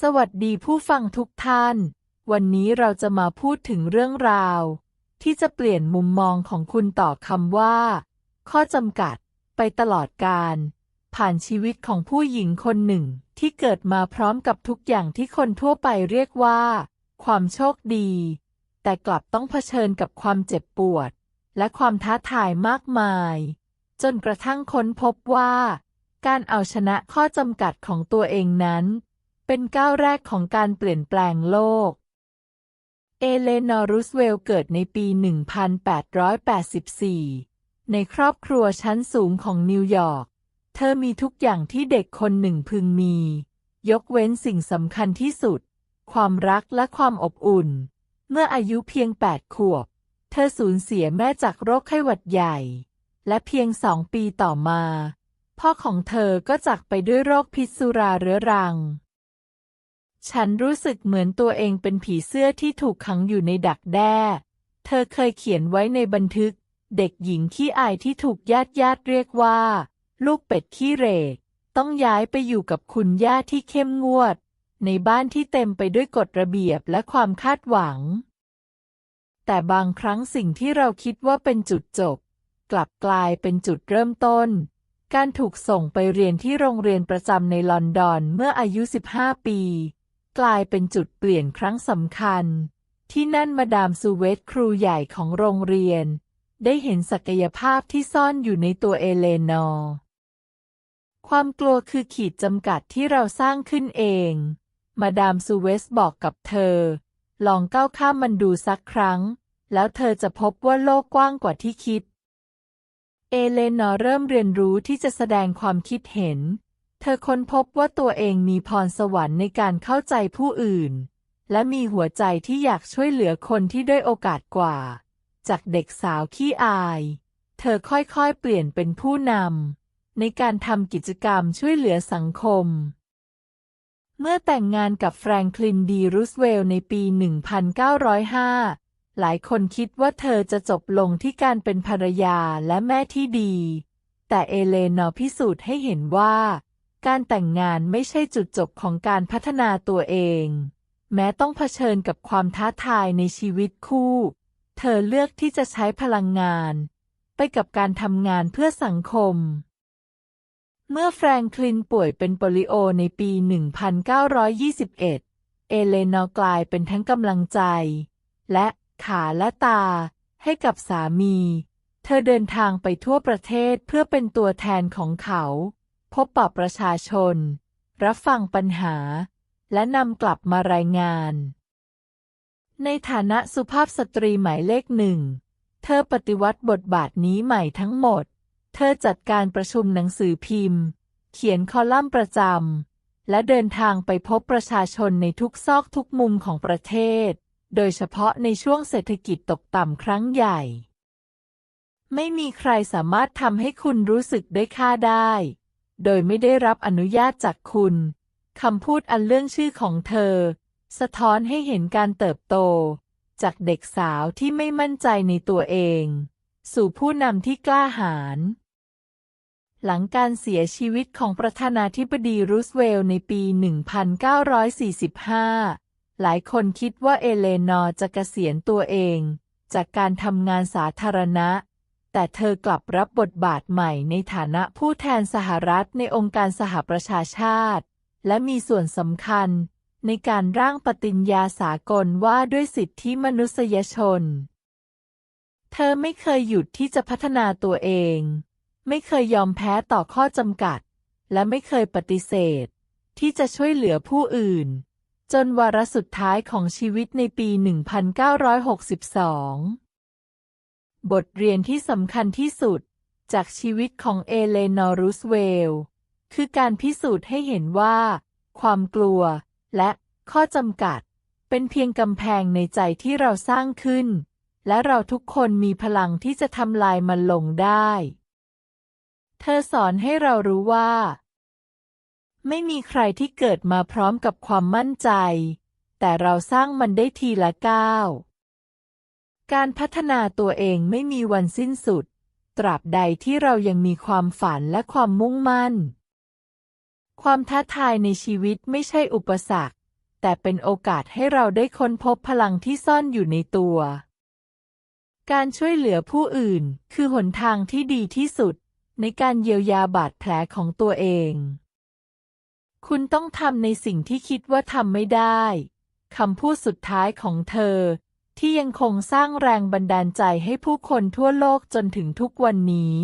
สวัสดีผู้ฟังทุกท่าน วันนี้เราจะมาพูดถึงเรื่องราว ที่จะเปลี่ยนมุมมองของคุณต่อคำว่า ข้อจำกัดไปตลอดการ ผ่านชีวิตของผู้หญิงคนหนึ่งที่เกิดมาพร้อมกับทุกอย่างที่คนทั่วไปเรียกว่า ความโชคดี แต่กลับต้องเผชิญกับความเจ็บปวด และความท้าทายมากมาย จนกระทั่งค้นพบว่า การเอาชนะข้อจำกัดของตัวเองนั้น เป็นก้าวแรกของการเปลี่ยนแปลงโลก เอเลนอร์รูสเวลเกิดในปี 1884 ในครอบครัวชั้นสูงของนิวยอร์ก เธอมีทุกอย่างที่เด็กคนหนึ่งพึงมี ยกเว้นสิ่งสำคัญที่สุด ความรักและความอบอุ่น เมื่ออายุเพียง 8 ขวบ เธอสูญเสียแม่จากโรคไข้หวัดใหญ่ และเพียงสองปีต่อมา พ่อของเธอก็จากไปด้วยโรคพิษสุราเรื้อรัง ฉันรู้สึกเหมือนตัวเองเป็นผีเสื้อที่ถูกขังอยู่ในดักแด้ เธอเคยเขียนไว้ในบันทึก เด็กหญิงขี้อายที่ถูกญาติญาติเรียกว่า ลูกเป็ดขี้เหร่ต้องย้ายไปอยู่กับคุณย่าที่เข้มงวด ในบ้านที่เต็มไปด้วยกฎระเบียบและความคาดหวัง แต่บางครั้งสิ่งที่เราคิดว่าเป็นจุดจบ กลับกลายเป็นจุดเริ่มต้น การถูกส่งไปเรียนที่โรงเรียนประจำในลอนดอนเมื่ออายุ 15 ปี กลายเป็นจุดเปลี่ยนครั้งสำคัญ ที่นั่นมาดามซูเวตครูใหญ่ของโรงเรียน ได้เห็นศักยภาพที่ซ่อนอยู่ในตัวเอเลนอร์ความกลัวคือขีดจำกัดที่เราสร้างขึ้นเอง มาดามซูเวสบอกกับเธอ ลองก้าวข้ามมันดูสักครั้ง แล้วเธอจะพบว่าโลกกว้างกว่าที่คิด เอเลนอร์เริ่มเรียนรู้ที่จะแสดงความคิดเห็น เธอค้นพบว่าตัวเองมีพรสวรรค์ในการเข้าใจผู้อื่น และมีหัวใจที่อยากช่วยเหลือคนที่ด้อยโอกาสกว่า จากเด็กสาวขี้อาย เธอค่อยๆ เปลี่ยนเป็นผู้นำในการทำกิจกรรมช่วยเหลือสังคม เมื่อแต่งงานกับแฟรงคลินดีรูสเวลล์ในปี 1905 หลายคนคิดว่าเธอจะจบลงที่การเป็นภรรยาและแม่ที่ดี แต่เอเลนอร์พิสูจน์ให้เห็นว่า การแต่งงานไม่ใช่จุดจบของการพัฒนาตัวเอง แม้ต้องเผชิญกับความท้าทายในชีวิตคู่ เธอเลือกที่จะใช้พลังงาน ไปกับการทำงานเพื่อสังคม เมื่อแฟรงคลินป่วยเป็นโปลิโอในปี 1921 เอเลนอร์กลายเป็นทั้งกำลังใจ และขาและตา ให้กับสามี เธอเดินทางไปทั่วประเทศเพื่อเป็นตัวแทนของเขา พบปะประชาชน รับฟังปัญหา และนำกลับมารายงาน ในฐานะสุภาพสตรีหมายเลขหนึ่ง เธอปฏิวัติบทบาทนี้ใหม่ทั้งหมด เธอจัดการประชุมหนังสือพิมพ์ เขียนคอลัมน์ประจำ และเดินทางไปพบประชาชนในทุกซอกทุกมุมของประเทศ โดยเฉพาะในช่วงเศรษฐกิจตกต่ำครั้งใหญ่ไม่มีใครสามารถทำให้คุณรู้สึกได้ค่าได้ โดยไม่ได้รับอนุญาตจากคุณคำพูดอันเรื่องชื่อของเธอ สะท้อนให้เห็นการเติบโต จากเด็กสาวที่ไม่มั่นใจในตัวเอง สู่ผู้นำที่กล้าหาญหลังการเสียชีวิตของประธานาธิบดีรูสเวลล์ในปี 1945 หลายคนคิดว่าเอเลนอร์จะเกษียณตัวเอง จากการทำงานสาธารณะ แต่เธอกลับรับบทบาทใหม่ในฐานะผู้แทนสหรัฐในองค์การสหประชาชาติ และมีส่วนสำคัญในการร่างปฏิญญาสากลว่าด้วยสิทธิมนุษยชน เธอไม่เคยหยุดที่จะพัฒนาตัวเอง ไม่เคยยอมแพ้ต่อข้อจำกัด และไม่เคยปฏิเสธ ที่จะช่วยเหลือผู้อื่น จนวาระสุดท้ายของชีวิตในปี 1962 บทเรียนที่สำคัญที่สุด จากชีวิตของเอเลนอร์รูสเวล์คือการพิสูจน์ให้เห็นว่า ความกลัว และข้อจำกัด เป็นเพียงกำแพงในใจที่เราสร้างขึ้น และเราทุกคนมีพลังที่จะทำลายมันลงได้ เธอสอนให้เรารู้ว่า ไม่มีใครที่เกิดมาพร้อมกับความมั่นใจ แต่เราสร้างมันได้ทีละก้าว การพัฒนาตัวเองไม่มีวันสิ้นสุด ตราบใดที่เรายังมีความฝันและความมุ่งมั่น ความท้าทายในชีวิตไม่ใช่อุปสรรค แต่เป็นโอกาสให้เราได้ค้นพบพลังที่ซ่อนอยู่ในตัว การช่วยเหลือผู้อื่นคือหนทางที่ดีที่สุด ในการเยียวยาบาดแผลของตัวเอง คุณต้องทำในสิ่งที่คิดว่าทำไม่ได้คำพูดสุดท้ายของเธอ ที่ยังคงสร้างแรงบันดาลใจให้ผู้คนทั่วโลกจนถึงทุกวันนี้